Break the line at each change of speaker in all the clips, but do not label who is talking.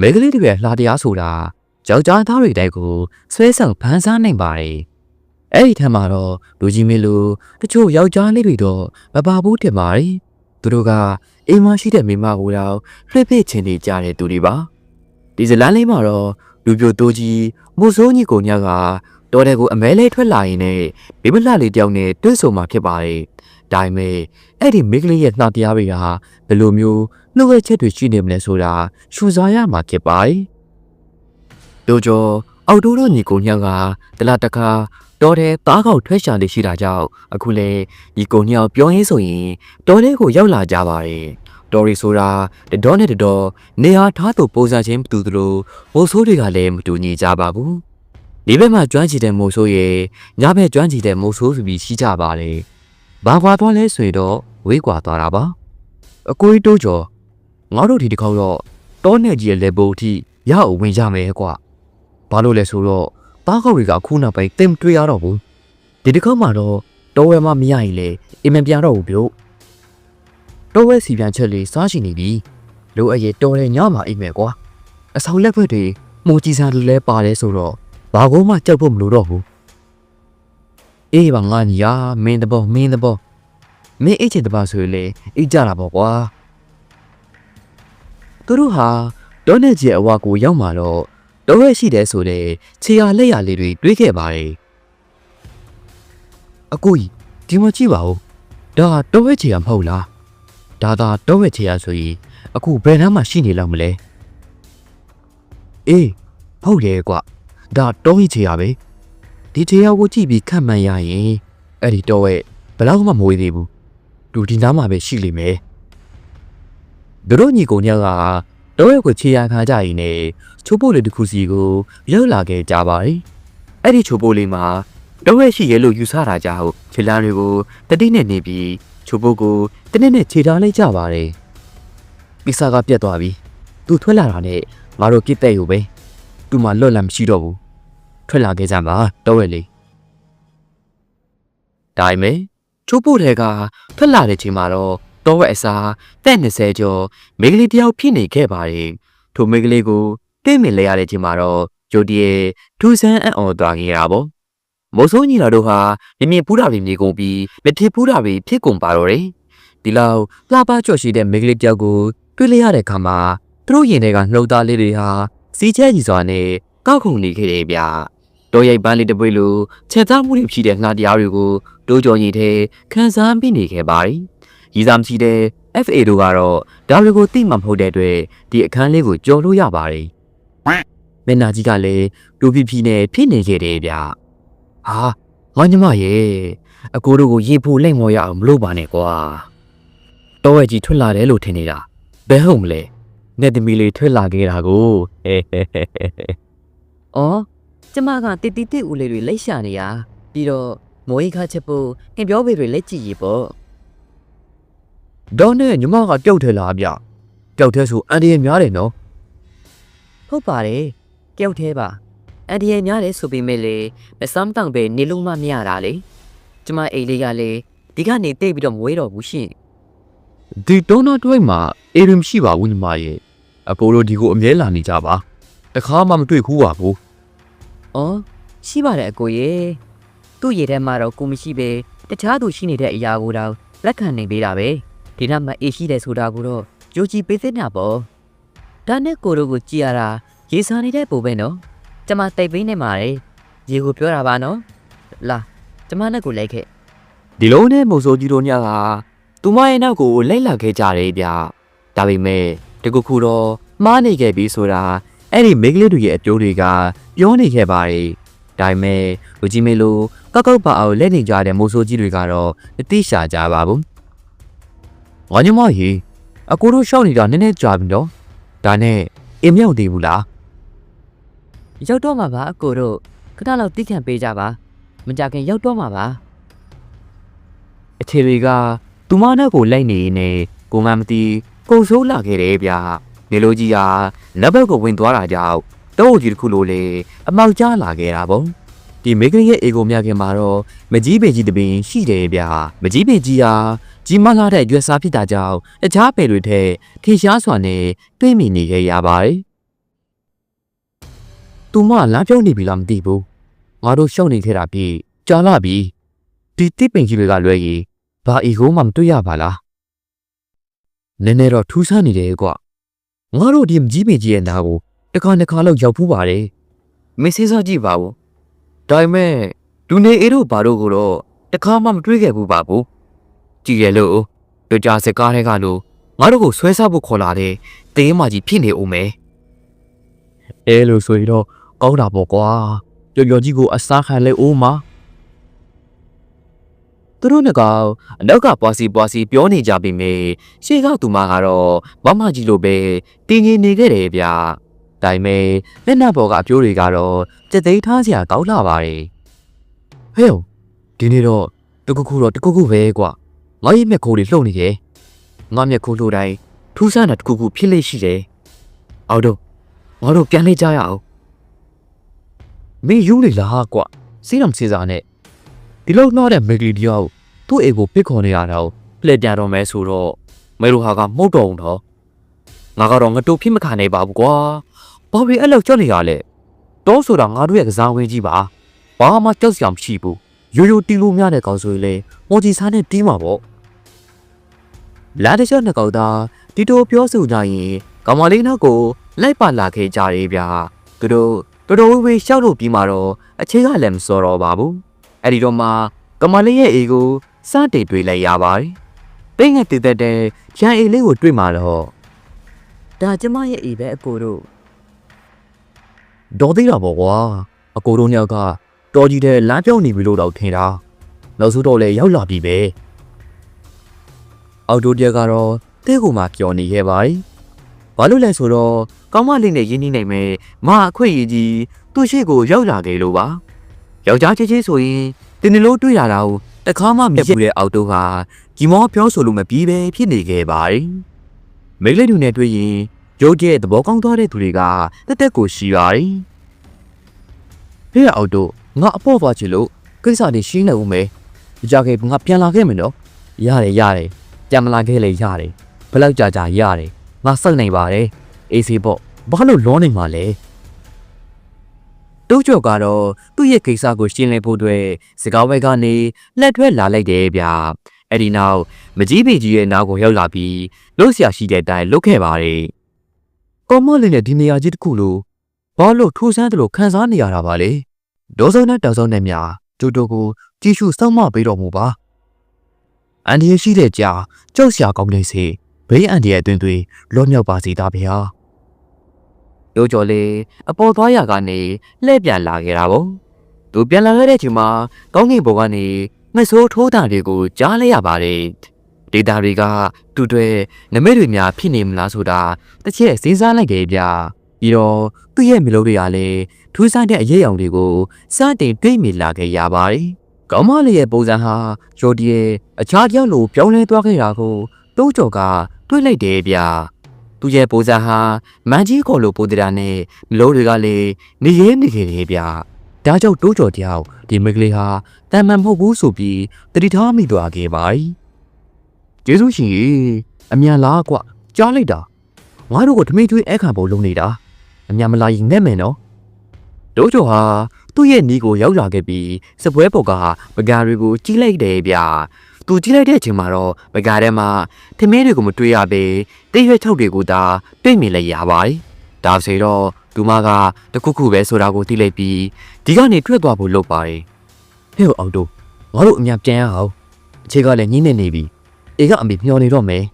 မိန်းကလေးတွေရဲ့လှတရားဆိုတာယောက်ျားသားတွေတိုက်ကိုဆွဲဆောင်ဖန်ဆားနိုင်ပါတယ်အဲ့ဒီထက်မှာတော့လူကြီးမင်းလိုတချို့ယောက်ျားလေးတွေတော့မပါဘူးတင်ပါတယ်သူတို့ကအိမ်မရှိတဲ့မိန်းမကိုတော့ဖိဖိချင်းနေကြတဲ့သူတွေပါဒီဇလန်းလေးမှာတော့လူပြိုတိုးကြီးမိုးစိုးကြီးကိုညကတော်တဲ့ကိုအမဲလေးထွက်လာရင်နဲ့မိမလှလေးတယောက်နဲ့တွန့်ဆုံမှာဖြစ်ပါတယ် ဒါပေမဲ့အဲ့ဒီမိန်းကလေးရဲ့နှာတရားတွေကဘယ်လိုမျိုးနှုတ်ဝဲချက်တွေရှိနေမလဲဆိုတာရှူစားရမှာဖြစ်ပါတယ်တို့ကျော်အောက်တိုးတော့ညီကိုညကတလားတခါတော်တဲ့သားကောက်ထွက်ရှာနေရှိတာကြောင့်အခုလေညီကိုညောင်ပြောရင်းဆိုရင်တော်တဲ့ကိုရောက်လာကြပါတယ်တော်ရီဆိုတာတတော်နဲ့တတော်နေရာထားသူပုံစံချင်းမတူသလိုမိုးဆိုးတွေကလည်းမတူညီကြပါဘူးဒီဘက်မှာကျွမ်းကျင်တဲ့မိုးဆိုးရဲ့ညဘက်ကျွမ်းကျင်တဲ့မိုးဆိုးဆိုပြီးရှိကြပါတယ် ဘာကွာသွားလဲဆိုရင်တော့ဝေးကွာသွားတာပါအကိုကြီးတိုးကျော်ငါတို့ဒီတစ်ခေါက်တော့တောနဲ့ကြီးရဲ့လေဘိုအထိရအောင်ဝင်ကြမယ်ကွာဘာလို့လဲဆိုတော့သားကောက်တွေကခုနောက်ပိုင်းတင်တွေ့ရတော့ဘူးဒီတစ်ခေါက်မှာတော့တောဝဲမမရရင်လေအိမ်မပြန်တော့ဘူးဗျို့တောဝဲစီပြန်ချက်လေးစားရှိနေပြီလိုအပ်ရဲ့တော်တဲ့ညမှာအိမ်မယ်ကွာအဆောင်လက်ဖက်တွေမှုကြည်စံလူလဲပါတယ်ဆိုတော့ဘာကောမှကြောက်ဖို့မလိုတော့ဘူး အေးပါငါညီယာမင်းတဘောမင်းတဘောမင်းအိတ်ချင်တပါဆိုရင်လေအိတ်ကြတာပေါ့ကွာသူတို့ဟာဒေါ်နဲ့ကြီးအဝါကိုရောက်มาတော့တော့ရရှိတယ်ဆိုတဲ့ခြေရလက်ရလေးတွေတွေးခဲ့ပါတယ်အကိုကြီးဒီမှာကြည့်ပါဦးဒါကတော့ဝဲခြေရမဟုတ်လားဒါသာတော့ဝဲခြေရဆိုရင်အခုဘယ်နှမ်းမှရှိနေလောက်မလဲအေးဟုတ်တယ်ကွဒါတော့ဝဲခြေရပဲ ဒီခြေရကိုကြည့်ပြီးခန့်မှန်းရရင်အဲ့ဒီတော့ဝဲဘယ်တော့မှမဝေးသေးဘူးသူဒီနားမှာပဲရှိလိမ့်မယ်တို့ညီကိုညကတော့ဝဲကိုခြေရခါကြရင်ねချိုးပိုးလေးတစ်ခုစီကိုရောက်လာခဲ့ကြပါတယ်အဲ့ဒီချိုးပိုးလေးမှာတော့ဝဲရှိရဲ့လို့ယူဆတာကြောင့်ခြေလမ်းတွေကိုတတိနဲ့နေပြီးချိုးပိုးကိုတနည်းနဲ့ခြေထားလိုက်ကြပါတယ်ပိစာကပြတ်သွားပြီသူထွက်လာတာနဲ့ငါတို့ပြစ်တဲ့อยู่ပဲသူမှလွတ်လပ်မရှိတော့ဘူး ထွက်လာခဲ့ကြမှာတော့ဝဲလေးဒါပေမဲ့ချိုးပိုးတွေကထွက်လာတဲ့ချိန်မှာတော့တော့ဝဲအစားတဲ့20ကျော်မိန်းကလေးတယောက်ဖြစ်နေခဲ့ပါတယ်ထိုမိန်းကလေးကိုတွေ့မြင်လိုက်ရတဲ့ချိန်မှာတော့ဂျိုဒီရဲ့ထူဆန်းအံ့ဩသွားခဲ့ရပါဘောမိုးဆိုးညီလာတို့ဟာမြင်မြင်ပူးတာတွေမြေကုန်ပြီးမထစ်ပူးတာတွေဖြစ်ကုန်ပါတော့တယ်ဒီလောက်လှပကြော့ရှိတဲ့မိန်းကလေးတယောက်ကိုတွေ့လိုက်ရတဲ့အခါမှာသူတို့ရင်တွေကနှုတ်သားလေးတွေဟာစီးချဲကြီးစွာနဲ့ကောက်ခုန်နေခဲ့တယ်ဗျ တော်ရိုက်ပန်းလေးတစ်ပွေလိုချက်သားမှုတွေဖြစ်တဲ့ငှားတရားတွေကိုတိုးကြော်ညီတဲ့ခန်းစားပြီးနေခဲ့ပါတယ်ရည်စားမရှိတဲ့ FA တို့ကတော့ဒါတွေကိုသိမှမဟုတ်တဲ့အတွက်ဒီအခန်းလေးကိုကြော်လို့ရပါတယ်မျက်နှာကြီးကလည်းတူဖြီဖြီနဲ့ဖြစ်နေခဲ့တယ်ဗျဟာငါညမရဲ့အကိုတို့ကိုရေဖို့လိမ့်မော်ရအောင်မလုပ်ပါနဲ့ကွာတော့ဝဲကြီးထွက်လာတယ်လို့ထင်နေတာဘယ်ဟုတ်မလဲနဲ့သမီးလေးထွက်လာခဲ့တာကိုဟဲဟဲဟဲဟဲ။
အော် ကျမကတိတိတိဦးလေးတွေလက်ရှာနေရပြီးတော့မိုးရိခါချက်ဖို့ငင်ပြောပေတွေလက်ကြည့်ရီပေါ့
ဒေါ်နဲ့ညီမကကြောက်တယ်လားဗျကြောက်တယ်ဆိုအန်ဒီရများတယ်နော်။
ဟုတ်ပါတယ်။ကြောက်သေးပါ။အန်ဒီရဲ့များတယ်ဆိုပေမဲ့လေမစမ်းတောင်ပဲနေလုံးမမရတာလေ။ကျမအိမ်လေးကလေဒီကနေတိတ်ပြီးတော့မဝေးတော့ဘူးရှင်
ဒီဒေါနာတွိုင်းမှာအေရင်ရှိပါဘူးညီမရဲ့အကိုတို့ဒီကိုအမြဲလာနေကြပါတခါမှမတွေ့ဘူးပါဘူး။
အော်ရှိပါတယ်အကိုရေ။သူ့ရေထဲမှာတော့ကိုမရှိပဲတခြားသူရှိနေတဲ့အရာကိုတော့လက်ခံနေပေးတာပဲ။ဒီနောက်မှာအေးရှိတယ်ဆိုတာကိုတော့ကြိုးကြည့်ပေးသင့်တာပေါ့။ဒါနဲ့ကိုတို့ကိုကြည်ရတာရေစာနေတဲ့ပုံပဲနော်။ကျမတိတ်ပေးနေမှာလေ။ရေကိုပြောတာပါနော်။လာကျမနဲ့ကိုလိုက်ခဲ့
ဒီလုံးနဲ့မိုးစိုးကြီးတို့ညကသူမရဲ့နောက်ကိုလိုက်လာခဲ့ကြတယ်ဗျဒါပေမဲ့တကူခုတော့မှားနေခဲ့ပြီဆိုတာ အဲ့ဒီမိန်းကလေးတွေရဲ့အကျိုးတွေကပြောနေခဲ့ပါတယ်ဒါပေမဲ့လူကြီးမေလိုကောက်ကောက်ပါအောင်လက်နေကြတဲ့မိုးစိုးကြီးတွေကတော့မသိရှာကြပါဘူးငါညမကြီးအကိုတို့ရှောက်နေတာနည်းနည်းကြာပြီနော်ဒါနဲ့အင်မြောက်သေးဘူးလား။
ရောက်တော့မှာပါအကိုတို့ခဏလောက်တိခန့်ပေးကြပါ။မကြခင်ရောက်တော့မှာပါ
အခြေတွေကသူမနဲ့ကိုလိုက်နေနေကိုမမသိကိုဆိုးလာခဲ့တယ်ဗျ နေလိုကြီးကလက်ဘက်ကိုဝင်သွားတာကြောင့်တောအုပ်ကြီးတစ်ခုလိုလေအမောက်ကျလာခဲ့တာပေါ့ဒီမိဂရီရဲ့အေကိုမြခင်မှာတော့မကြီးပေကြီးတပင်ရှိတယ်ဗျမကြီးပေကြီးဟာကြီးမလာတဲ့ရွက်စားဖြစ်တာကြောင့်တခြားပယ်တွေထက်ထေရှားစွာနဲ့တွေးမိနေခဲ့ရပါတယ်သူမလမ်းပြောင်းနေပြီလားမသိဘူးငါတို့ရှောက်နေခဲ့တာပြီကြာလာပြီဒီတိပင်ကြီးတွေကလွဲရင်ဘာအီကိုမှမတွေ့ရပါလားနည်းနည်းတော့ထူးဆန်းနေတယ်ကွ ငါတို့ဒီမကြီးပင်ကြီးရဲ့နာကိုတစ်ခါတစ်ခါလောက်ရောက်ဖူးပါတယ်မင်းစဉ်းစားကြည့်ပါဦးဒါပေမဲ့လူနေအေးတို့ဘာတို့ကိုတော့တစ်ခါမှမတွေ့ခဲ့ဘူးပါဘူးကြည်ရလို့တို့ကြစကားတွေကလို့ငါတို့ကိုဆွဲစားဖို့ခေါ်လာတဲ့တင်းမကြီးဖြစ်နေဦးမယ်အဲလိုဆိုရင်တော့ကောင်းတာပေါ့ကွာပျော်ပျော်ကြီးကိုအစားခံလိုက်ဦးမှာ သူတို့နှစ်ကောင်အနောက်ကပွားစီပွားစီပြောနေကြပြီမေရှေ့ကသူမကတော့မမကြီးလိုပဲတင်းငင်နေခဲ့တယ်ဗျာဒါပေမဲ့လက်နက်ဘော်ကအပြိုးတွေကတော့စက်သိမ်းထားစရာကောင်းလာပါတယ်ဟဲ့ဒီနေ့တော့တခုခုတော့တခုခုပဲကွာငါရဲ့မျက်ခိုးတွေလှုပ်နေတယ်ငါမျက်ခိုးလှုပ်တိုင်းထူးဆန်းတာတခုခုဖြစ်လေရှိတယ်အော်တော့ငါတို့ပြန်လေကြရအောင်မင်းယူနေလားကွာစီးတော်စီစာနဲ့ ဒီလောက်နှောတဲ့မဂလီတယောက်သူ့အိမ်ကိုပစ်ခေါ်နေရတာကိုပြလက်ပြန်တော့မဲဆိုတော့မဲလိုဟာကမှုတ်တော်အောင်တော့ငါကတော့ငတူဖြစ်မခံနိုင်ပါဘူးကွာဘာဖြစ်အဲ့လောက်ကြောက်နေရလဲတော့ဆိုတာငါတို့ရဲ့ကစားဝင်းကြီးပါဘာမှကြောက်စရာမရှိဘူးရိုးရိုးတီးလို့များတဲ့ကောင်ဆိုရင်လေမော်ဂျီစားနဲ့တီးမှာပေါ့လာတဲ့ချက်နှစ်ကောင်သားတီတိုပြောဆိုကြရင်ကောင်မလေးနောက်ကိုလိုက်ပါလာခဲ့ကြတယ်ဗျာသူတို့တော်တော်ဝေးရှောက်လို့ပြီးမှတော့အခြေကလည်းမစော်တော့ပါဘူး အဲ့ဒီတော့မှကောင်မလေးရဲ့အေကိုစတေတွေ့လိုက်ရပါတယ်ပိတ်ငက်တည်တဲ့တဲ့ရန်အေလေးကိုတွေ့မှတော့
ဒါကျမရဲ့အိပဲအကိုတို့
ဒေါ်သေးတာပေါ့ကွာအကိုတို့ညောက်ကတော်ကြီးတဲ့လမ်းပြောင်းနေပြီလို့တော့ထင်တာနောက်ဆုံးတော့လေရောက်လာပြီပဲအော်တိုတရက်ကတော့တဲကိုမှပျော်နေခဲ့ပါ යි ဘာလို့လဲဆိုတော့ကောင်းမလေးနဲ့ရင်းနှီးနိုင်မယ်မအခွင့်အရေးကြီးသူ့ရှိကိုရောက်လာခဲ့လို့ပါ ယောက်ျားချင်းချင်းဆိုရင်တင်းနလို့တွေ့ရတာကိုတခါမှမမြင်ဘူးတဲ့အော်တိုဟာဒီမောပြောဆိုလို့မပြီးပဲဖြစ်နေခဲ့ပါ යි မိတ်လေးတို့နဲ့တွေ့ရင်ရုပ်ရဲ့သဘောကောင်းသွားတဲ့သူတွေကတက်တက်ကိုရှိပါ යි ဟေးအော်တိုငါအပေါ့သွားချင်လို့ကိစ္စတွေရှင်းနေဦးမယ်ကြကြခဲ့ငါပြန်လာခဲ့မယ်နော်ရတယ်ရတယ်ပြန်မလာခဲ့လေရတယ်ဘယ်လောက်ကြာကြာရတယ်ငါစိတ်နေပါတယ်အေးစီပေါ့ဘာလို့လောနေမှာလဲ တိုးကျော်ကတော့သူ့ရဲ့ကိစ္စကိုရှင်းလင်းဖို့အတွက်စကားဝဲကနေလက်ထွက်လာလိုက်တယ်ဗျာအဲ့ဒီနောက်မကြီးပေကြီးရဲ့နောက်ကိုရောက်လာပြီးလှုပ်ရှားရှိတဲ့အတိုင်းလှုပ်ခဲ့ပါတယ်ကောမလေးနဲ့ဒီနေရာကြီးတစ်ခုလို့ဘာလို့ထိုးဆန်းတယ်လို့ခံစားနေရတာပါလဲဒေါ်စုံနဲ့တောင်စုံနဲ့များကျိုးတို့ကိုကြည့်ရှုစောင့်မပေးတော်မူပါအန်ဒီရရှိတဲ့ကြာကြောက်စရာကောင်းနေစေဘေးအန်ဒီရဲ့အတွင်သွေးလောမြောက်ပါစေသားဗျာ ရိုးကျော်လေးအပေါ်သွားရကနေလှည့်ပြန်လာခဲ့တာပေါ့သူပြန်လာခဲ့တဲ့အချိန်မှာကောင်းကင်ဘုံကနေမဆိုးထိုးတာတွေကိုကြားလိုက်ရပါတယ်ဒေတာတွေကတူတွေနမိတ်တွေများဖြစ်နေမလားဆိုတာတစ်ချက်စဉ်းစားလိုက်တယ်ဗျာပြီးတော့သူ့ရဲ့မျိုးလုံးတွေကလည်းထူးဆန်းတဲ့အရေးအယံတွေကိုစတင်တွေးမိလာခဲ့ရပါတယ်ကောင်းမလေးရဲ့ပုံစံဟာဂျိုဒီရဲ့အခြားတစ်ယောက်လိုပြောင်းလဲသွားခဲ့တာကိုတိုးကျော်ကတွေးလိုက်တယ်ဗျာ သူရဲ့ပုံစံဟာမန်ကြီးခေါ်လို့ပိုတရာနဲ့မျိုးတွေကလည်းနေရဲနေခဲ့တယ်ဗျာဒါကြောင့်တိုးကျော်တယောက်ဒီမိကလေးဟာတန်မှန်မဟုတ်ဘူးဆိုပြီးတတိထားမိသွားခဲ့ပါ යි ကျေးဇူးရှင်ကြီးအမြန်လားကွကြားလိုက်တာငါတို့ကိုထမင်းကျွေးအခါပုံလုံးနေတာအမြန်မလာရင်နဲ့မယ်နော်ဒိုးချိုဟာသူ့ရဲ့နီးကိုရောက်လာခဲ့ပြီးစပွဲပေါ်ကပကားတွေကိုကြီးလိုက်တယ်ဗျာ သူကြီးလိုက်တဲ့အချိန်မှာတော့ပကားထဲမှာထမင်းတွေကိုမတွေ့ရပေတိရွက်ချုပ်တွေကိုသာတွေ့မြင်လိုက်ရပါတယ်ဒါဆိုတော့သူမကတခုခုပဲဆိုတာကိုသိလိုက်ပြီးဒီကနေထွက်သွားဖို့လုပ်ပါတယ်ဟဲ့အောင်တို့ငါတို့အမြန်ပြန်ရအောင်အခြေကလည်းညင်းနေနေပြီအေကအမေမျောနေတော့မယ်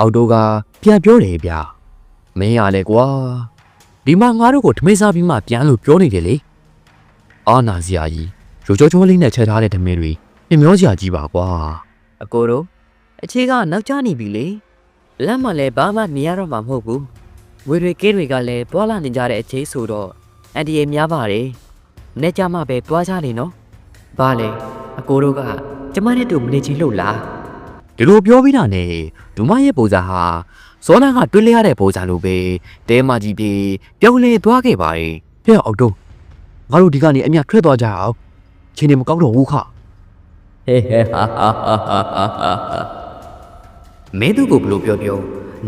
အော်တိုကပြန်ပြောတယ်ဗျာမင်းရလေကွာဒီမှာငါတို့ကိုထမင်းစားပြီးမှပြန်လို့ပြောနေတယ်လေအာနာစရာကြီးရိုးချိုးချိုးလေးနဲ့ချက်ထားတဲ့ထမင်းတွေ မြမျောစရာကြီးပါကွာ
အကိုတို့အခြေကနောက်ကျနေပြီလေလက်မှလည်းဘာမှမြင်ရတော့မှာမဟုတ်ဘူးဝေတွေကဲတွေကလည်းပွာလာနေကြတဲ့အခြေဆိုတော့အန်ဒီရဲ့များပါတယ်နေကြမှာပဲပွားကြနေနော်ဘာလဲအကိုတို့ကကျမနဲ့တူမနေချင်လို့လား
ဒီလိုပြောပြီးတာနဲ့ဒူမရဲ့ပုံစံဟာစောနာကတွင်းလဲရတဲ့ပုံစံလိုပဲတဲမကြီးပြေပြောင်းလဲသွားခဲ့ပါရဲ့ဖျက်အော်တိုငါတို့ဒီကနေအမြထွက်သွားကြအောင်ချင်းနေမကောက်တော့ဘူးခ
ဟဲဟဲဟာဟာဟာဟာဟာမင်းတို့ကိုဘလို့ပြောပြော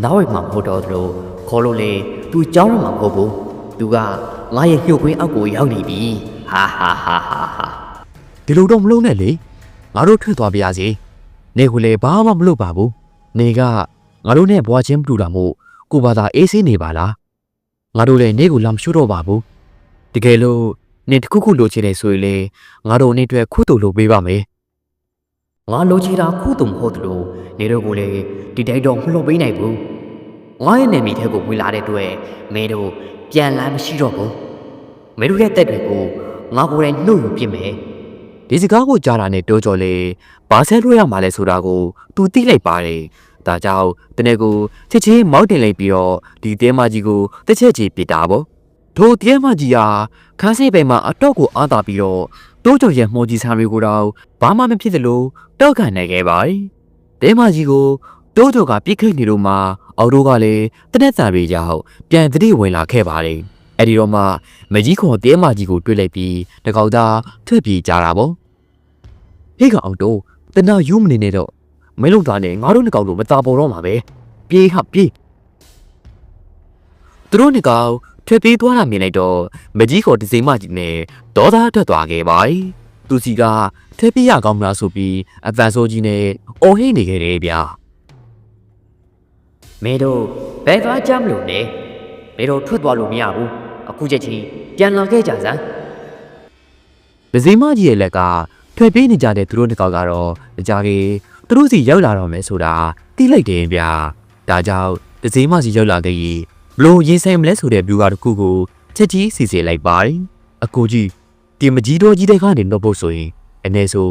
နောက်ဝိုက်မှာမဟုတ်တော့သလိုခေါ်လို့လေ तू ကြောင်းတော့မှာမဟုတ်ဘူး तू ကငါရဲ့ညှို့ခွင်းအောက်ကိုရောက်နေပြီဟာဟာဟာဟာဟာ
ဒီလိုတော့မလုံးနဲ့လေငါတို့ထွက်သွားပါရစေနေကလေးဘာမှမလုပ်ပါဘူးနေကငါတို့နဲ့ဘွားချင်းမတူတာမို့ကိုဘာသာအေးဆေးနေပါလားငါတို့လည်းနေကိုလာမရှိတော့ပါဘူးတကယ်လို့နေတစ်ခုခုလိုချင်တယ်ဆိုရင်လေငါတို့နေအတွက်ခုတူလုပ်ပေးပါမယ်
ငါလိုချင်တာခုတုံမဟုတ်သလိုနေတို့ကိုလည်းဒီတိုက်တော့မလှုပ်ပေးနိုင်ဘူးငါရဲ့နေမိထဲကိုဝင်လာတဲ့အတွက်မင်းတို့ပြန်လာမရှိတော့ဘူးမင်းတို့ရဲ့တက်တွေကိုငါကိုယ်တိုင်နှုတ်ယူပြစ်မယ်
ဒီစကားကိုကြားတာနဲ့တိုးကြော်လေဘာဆက်လို့ရမှာလဲဆိုတာကိုသူသိလိုက်ပါတယ်ဒါကြောင့်တနေ့ကိုချစ်ချင်းမောက်တင်လိုက်ပြီးတော့ဒီတဲမကြီးကိုတစ်ချက်ကြီးပစ်တာပေါ့ထိုတဲမကြီးဟာခန်းစိတ်ပိန်မှာအတော့ကိုအားတာပြီးတော့ တိုးကြော်ရဲ့မှော်ကြီးစားတွေကိုတော့ဘာမှမဖြစ်သလိုတောက်ခံနိုင်ခဲ့ပါတယ်တဲမကြီးကိုတိုးကြော်ကပြစ်ခိတ်နေလို့မှအော်တိုကလည်းတနက်စာတွေကြောင့်ပြန်တတိဝင်လာခဲ့ပါတယ်အဲ့ဒီတော့မှမကြီးခေါ်တဲမကြီးကိုတွေ့လိုက်ပြီးတကောက်သားထွက်ပြေးကြတာပေါ့ဟေ့ကအောင်တိုးတနာယူမနေနဲ့တော့မင်းလုံးသားနဲ့ငါတို့နှစ်ကောင်တို့မตาပေါ်တော့မှာပဲပြေးဟာပြေးသူတို့နှစ်ကောင် ထွက်ပြေးသွားတာမြင်လိုက်တော့မကြီးခေါ်ဒီစိမ်မကြီးနဲ့ဒေါသထွက်သွားခဲ့ပါ යි သူစီကထွက်ပြေးရကောင်းမလားဆိုပြီးအတန်ဆိုးကြီးနဲ့အော်ဟိနေခဲ့တယ်ဗျာ
မင်းတို့ဘယ်သွားကြမလို့လဲမင်းတို့ထွက်သွားလို့မရဘူးအခုချက်ချင်းပြန်လာခဲ့ကြစမ်း
ဒဇိမကြီးရဲ့လက်ကထွက်ပြေးနေကြတဲ့သူတို့နှစ်ကောင်ကတော့တကြကြီးသူတို့စီရောက်လာတော့မယ်ဆိုတာသိလိုက်တယ်ဗျာဒါကြောင့်ဒဇိမစီရောက်လာခဲ့ရင် ဘလို့ရင်ဆိုင်မလဲဆိုတဲ့ဗျူဟာတစ်ခုကိုချက်ကြီးစီစီလိုက်ပါတယ်အကိုကြီးဒီမကြီးတော်ကြီးတဲ့ကနေတော့ဖို့ဆိုရင်အနေဆို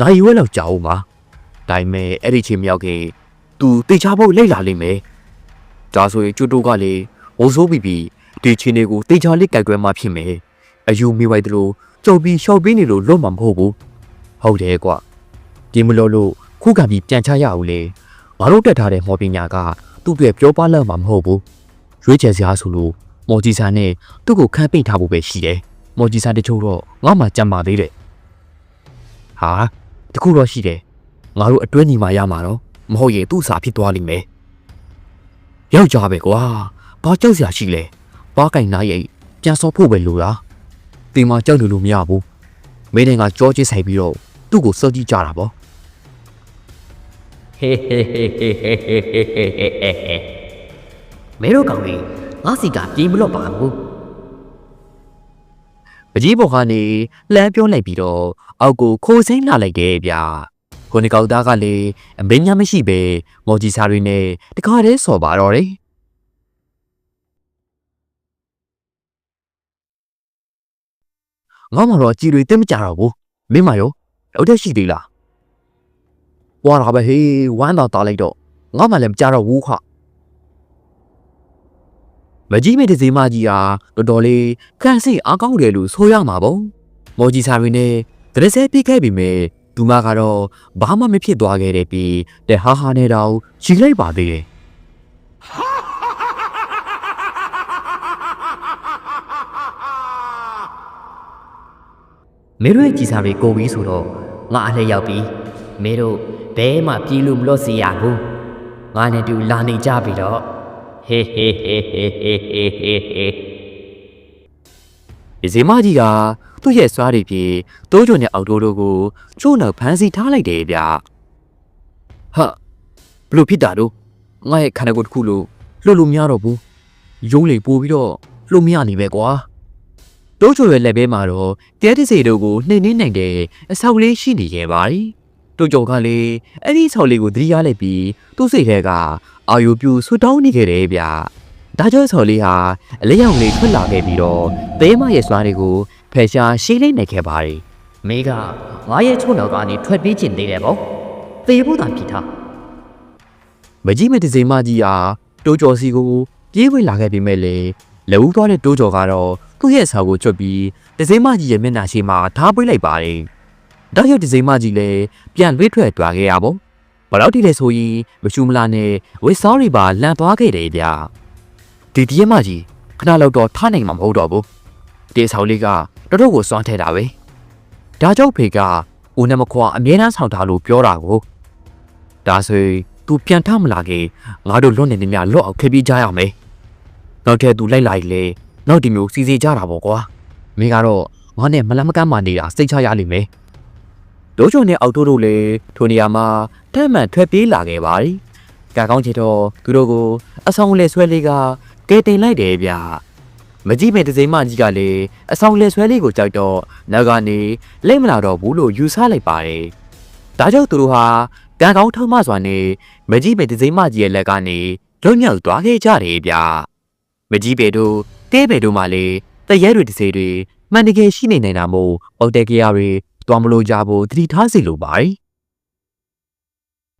နိုင်ရွက်လောက်ကြာဦးမှာဒါပေမဲ့အဲ့ဒီချိန်မြောက်ခင်သူတေချာဖို့လိတ်လာလိမ့်မယ်ဒါဆိုရင်ကျွတ်တို့ကလေဝိုးဆိုးပြီးပြီးဒီချင်းတွေကိုတေချာလေးကြိုက်ကွဲမှဖြစ်မယ်အယူမိပိုက်တလို့ကြုံပြီးရှော့ပေးနေလို့လွတ်မှာမဟုတ်ဘူးဟုတ်တယ်ကွာဒီမလို့လို့ခုခံပြီးပြန်ချရအောင်လေငါတို့တက်ထားတဲ့မော်ပညာကသူ့အတွက်ပြောပါလောက်မှာမဟုတ်ဘူး ရွေးချယ်စရာဆိုလို့မော်ဂျီဆာနဲ့သူ့ကိုခန့်ပိတ်ထားဖို့ပဲရှိတယ်။မော်ဂျီဆာတချို့တော့ငါ့မှာကြံပါသေးတယ်။ဟာတခုတော့ရှိတယ်။ငါတို့အတွဲညီမရမှာတော့မဟုတ်ရင်သူ့စာဖြစ်သွားလိမ့်မယ်။ယောက်ျားပဲကွာ။ဘာကြောက်စရာရှိလဲ။ဘာကင်နာရဲ့ပြန်စောဖို့ပဲလိုတာ။ဒီမှာကြောက်လို့မရဘူး။မင်းတွေကကြောချစ်ဆိုင်ပြီးတော့သူ့ကိုစောကြည့်ကြတာပေါ့။
ဟေးဟေးဟေးဟေးဟေးဟေးဟေး မင်းတို့ကောင်လေးငါစီကပြေးမလို့ပါဘူး
ပကြီးဘော်ကနေလှမ်းပြောလိုက်ပြီးတော့အောက်ကိုခိုးစိမ့်လာလိုက်တယ်ဗျာခုနှစ်ကောက်သားကလည်းအမင်းညာမရှိပဲမော်ဂျီစာတွေနဲ့တခါတည်းစော်ပါတော့တယ်ငါမှတော့ကြည်တွေတက်မကြတော့ဘူးမင်းမရောတော့တက်ရှိသေးလားဝါတာပဲဟေးဝမ်းသာတာလိုက်တော့ငါမှလည်းမကြတော့ဘူးခ မကြီးမေတစီမကြီးဟာတော်တော်လေးခန့်စိတ်အားကောင်းတယ်လို့ဆိုရမှာပေါ့မော်ကြီးစာရီနဲ့ဒရက်ဆဲပြစ်ခဲ့ပြီမဲ့သူမကတော့ဘာမှမဖြစ်သွားခဲ့တဲ့ပြီးတဲ့ဟာဟာနဲ့တော့ခြိလိုက်ပါသေးတယ်
မင်းတို့ရဲ့ကြည်စာတွေကိုပြီးဆိုတော့ငါအလှည့်ရောက်ပြီမင်းတို့ဘဲမှပြေးလို့မလို့စီရဘူးငါနဲ့တူလာနေကြပြီတော့ ဟေးဟေးဟေးဟေးဟေးဟေးဟေးဟေး
ဒီဇီမကြီးကသူ့ရဲ့စွားတွေပြေတိုးကြုံတဲ့အောက်တိုးတို့ကိုချို့နောက်ဖမ်းဆီးထားလိုက်တယ်ဗျဟာဘလို့ဖြစ်တာတို့ငါရဲ့ခန္ဓာကိုယ်တစ်ခုလို့လှုပ်လို့မရတော့ဘူးရုံးလေပို့ပြီးတော့လှုပ်မရနေပဲကွာတိုးချိုရဲ့လက်ဘဲမှာတော့တဲတစီတို့ကိုနှိမ့်နှင်းနိုင်တဲ့အဆောက်လေးရှိနေခဲ့ပါတယ် တိုးကြော်ကလည်းအဲ့ဒီဆောက်လေးကိုသတိရလိုက်ပြီးသူ့စိတ်ထဲကအာယုပြူဆွတောင်းနေခဲ့တယ်ဗျဒါကြောင့်ဆော်လေးဟာအလေးရောင်လေးထွက်လာခဲ့ပြီးတော့သဲမရဲ့စွာတွေကိုဖယ်ရှားရှင်းလိုက်နိုင်ခဲ့ပါတယ်
မေကငါရဲ့ချုံတော်ကနေထွက်ပြေးကျင်သေးတယ်ပေါ့သေဖို့သာဖြစ်တာ။
မကြီးမတစိမကြီးဟာတိုးကျော်စီကိုပြေးဝင်လာခဲ့ပြီးမဲ့လေလက်ဦးသွားတဲ့တိုးကျော်ကတော့သူ့ရဲ့ဆာကိုကျွတ်ပြီးတစိမကြီးရဲ့မျက်နှာရှိမှာထားပေးလိုက်ပါတယ်။ ဒါကြောင့်တစိမကြီးလည်းပြန်လွေးထွက်သွားခဲ့ရပါ။ဘယ်တော့ဒီလဲဆိုရင်မရှူမလာနဲ့ဝေဆောရီပါလန်သွားခဲ့တယ်ဗျာ။ဒီဒီရမကြီးခဏလောက်တော့ထားနိုင်မှာမဟုတ်တော့ဘူး။ဒီဆောက်လေးကတော်တော်ကိုစွန့်ထဲတာပဲ။ဒါကြောင့်ဖေကဦးနမခွာအမြဲတမ်းဆောင်ထားလို့ပြောတာကိုဒါဆိုရင် तू ပြန်ထမလာခင်ငါတို့လွတ်နေနေမြလွတ်အောင်ခက်ပြေးကြရမယ်။နောက်ထပ် तू လိုက်လာရင်လေနောက်ဒီမျိုးစီစီကြတာပေါ့ကွာမင်းကတော့ငါနဲ့မလမကမ်းမှနေတာစိတ်ချရလိမ့်မယ် ဒိုးချုံနဲ့အောက်တိုးတို့လည်းထိုနေရာမှာတမ်းမှန်ထွက်ပြေးလာခဲ့ပါ යි ကံကောင်းချေတော့သူတို့ကိုအဆောင်လဲဆွဲလေးကကဲတင်လိုက်တယ်ဗျမကြည့်မဲ့တစိမ့်မကြီးကလည်းအဆောင်လဲဆွဲလေးကိုကြောက်တော့နောက်ကနေလိမ့်မလာတော့ဘူးလို့ယူဆလိုက်ပါတယ်ဒါကြောင့်သူတို့ဟာကံကောင်းထောက်မစွာနဲ့မကြည့်မဲ့တစိမ့်မကြီးရဲ့လက်ကနေလွတ်မြောက်သွားခဲ့ကြတယ်ဗျမကြည့်ပေတို့တဲပေတို့မှလည်းတရဲတွေတစေတွေမှန်တကယ်ရှိနေနိုင်တာမို့အော်တက်ကြရတွေ တွားမလို့ကြဖို့သတိထားစီလိုပါတယ်